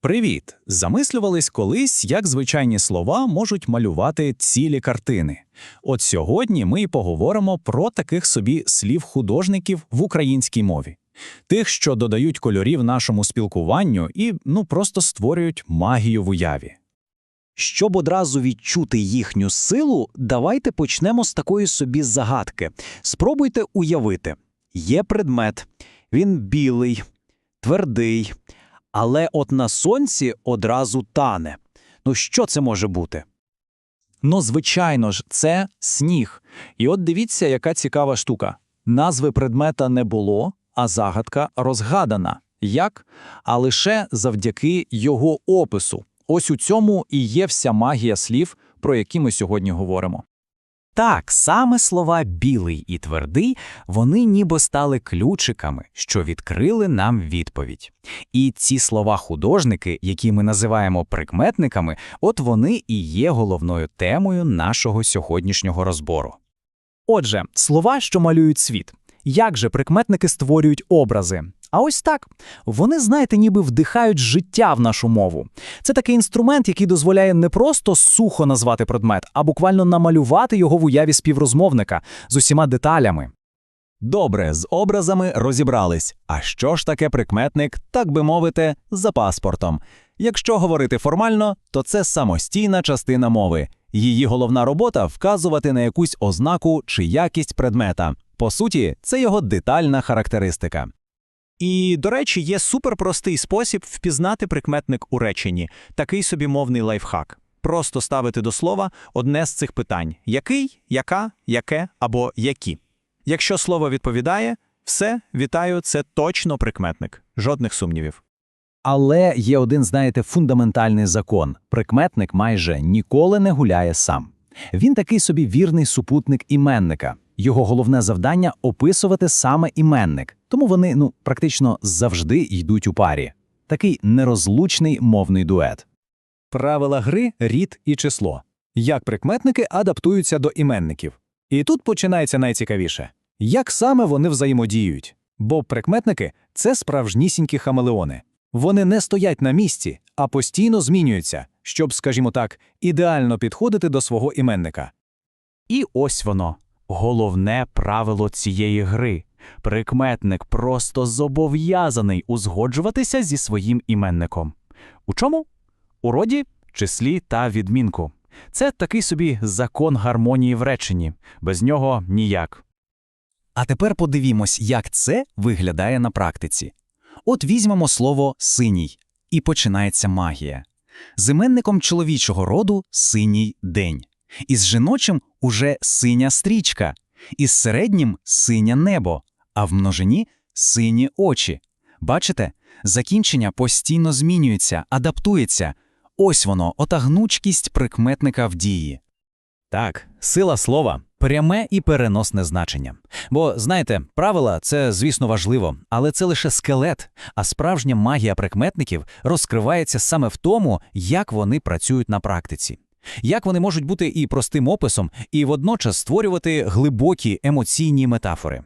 Привіт! Замислювались колись, як звичайні слова можуть малювати цілі картини. От сьогодні ми й поговоримо про таких собі слів художників в українській мові. Тих, що додають кольорів нашому спілкуванню і ну просто створюють магію в уяві. Щоб одразу відчути їхню силу, давайте почнемо з такої собі загадки. Спробуйте уявити: є предмет, він білий, твердий, але от на сонці одразу тане. Ну що це може бути? Ну, звичайно ж, це сніг. І от дивіться, яка цікава штука. Назви предмета не було, а загадка розгадана. Як? А лише завдяки його опису. Ось у цьому і є вся магія слів, про які ми сьогодні говоримо. Так, саме слова білий і твердий, вони ніби стали ключиками, що відкрили нам відповідь. І ці слова художники, які ми називаємо прикметниками, от вони і є головною темою нашого сьогоднішнього розбору. Отже, слова, що малюють світ. Як же прикметники створюють образи? А ось так. Вони, знаєте, ніби вдихають життя в нашу мову. Це такий інструмент, який дозволяє не просто сухо назвати предмет, а буквально намалювати його в уяві співрозмовника з усіма деталями. Добре, з образами розібрались. А що ж таке прикметник, так би мовити, за паспортом? Якщо говорити формально, то це самостійна частина мови. Її головна робота вказувати на якусь ознаку чи якість предмета. По суті, це його детальна характеристика. І, до речі, є суперпростий спосіб впізнати прикметник у реченні, такий собі мовний лайфхак. Просто ставити до слова одне з цих питань: який, яка, яке або які. Якщо слово відповідає, все, вітаю, це точно прикметник. Жодних сумнівів. Але є один, знаєте, фундаментальний закон: прикметник майже ніколи не гуляє сам. Він такий собі вірний супутник іменника. Його головне завдання описувати саме іменник, тому вони ну практично завжди йдуть у парі. Такий нерозлучний мовний дует. Правила гри рід і число. Як прикметники адаптуються до іменників. І тут починається найцікавіше. Як саме вони взаємодіють? Бо прикметники це справжнісінькі хамелеони. Вони не стоять на місці, а постійно змінюються, щоб, скажімо так, ідеально підходити до свого іменника. І ось воно головне правило цієї гри. Прикметник просто зобов'язаний узгоджуватися зі своїм іменником. У чому? У роді, числі та відмінку. Це такий собі закон гармонії в реченні, без нього ніяк. А тепер подивімось, як це виглядає на практиці. От візьмемо слово синій, і починається магія. З іменником чоловічого роду синій день, із жіночим уже синя стрічка, із середнім синє небо, а в множині сині очі. Бачите, закінчення постійно змінюється, адаптується. Ось воно, ота гнучкість прикметника в дії. Так, сила слова пряме і переносне значення. Бо, знаєте, правила це, звісно, важливо, але це лише скелет, а справжня магія прикметників розкривається саме в тому, як вони працюють на практиці. Як вони можуть бути і простим описом, і водночас створювати глибокі емоційні метафори.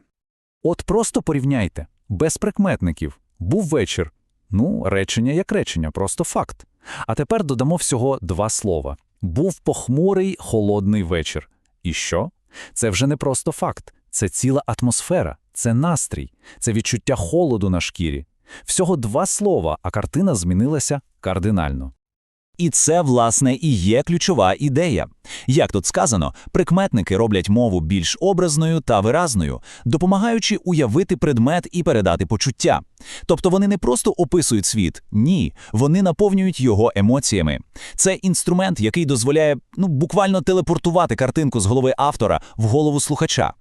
От просто порівняйте, без прикметників. Був вечір. Ну, речення як речення, просто факт. А тепер додамо всього два слова. Був похмурий холодний вечір. І що? Це вже не просто факт, це ціла атмосфера, це настрій, це відчуття холоду на шкірі. Всього два слова, а картина змінилася кардинально. І це, власне, і є ключова ідея. Як тут сказано, прикметники роблять мову більш образною та виразною, допомагаючи уявити предмет і передати почуття. Тобто вони не просто описують світ, ні, вони наповнюють його емоціями. Це інструмент, який дозволяє ну, буквально телепортувати картинку з голови автора в голову слухача.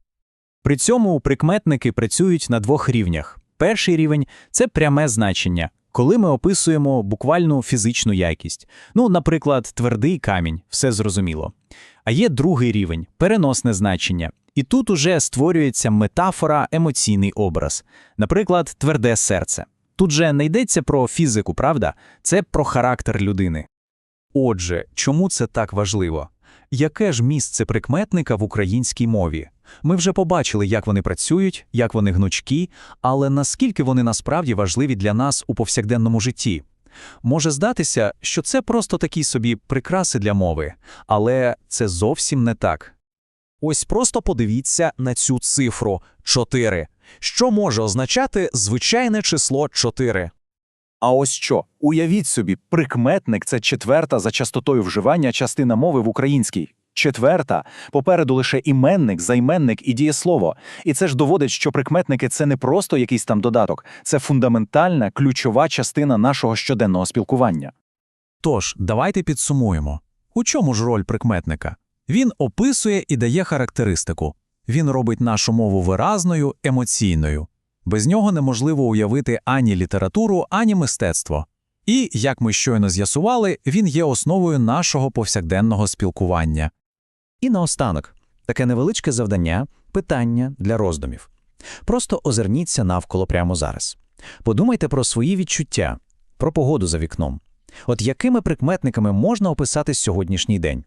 При цьому прикметники працюють на двох рівнях. Перший рівень це пряме значення, коли ми описуємо буквальну фізичну якість. Ну, наприклад, твердий камінь, все зрозуміло. А є другий рівень переносне значення. І тут уже створюється метафора, емоційний образ. Наприклад, тверде серце. Тут же не йдеться про фізику, правда? Це про характер людини. Отже, чому це так важливо? Яке ж місце прикметника в українській мові? Ми вже побачили, як вони працюють, як вони гнучкі, але наскільки вони насправді важливі для нас у повсякденному житті. Може здатися, що це просто такі собі прикраси для мови, але це зовсім не так. Ось просто подивіться на цю цифру 4. Що може означати звичайне число 4? А ось що, уявіть собі, прикметник це четверта за частотою вживання частина мови в українській. Четверта, попереду лише іменник, займенник і дієслово. І це ж доводить, що прикметники це не просто якийсь там додаток, це фундаментальна, ключова частина нашого щоденного спілкування. Тож, давайте підсумуємо. У чому ж роль прикметника? Він описує і дає характеристику. Він робить нашу мову виразною, емоційною. Без нього неможливо уявити ані літературу, ані мистецтво. І, як ми щойно з'ясували, він є основою нашого повсякденного спілкування. І наостанок, таке невеличке завдання, питання для роздумів. Просто озирніться навколо прямо зараз. Подумайте про свої відчуття, про погоду за вікном. От якими прикметниками можна описати сьогоднішній день?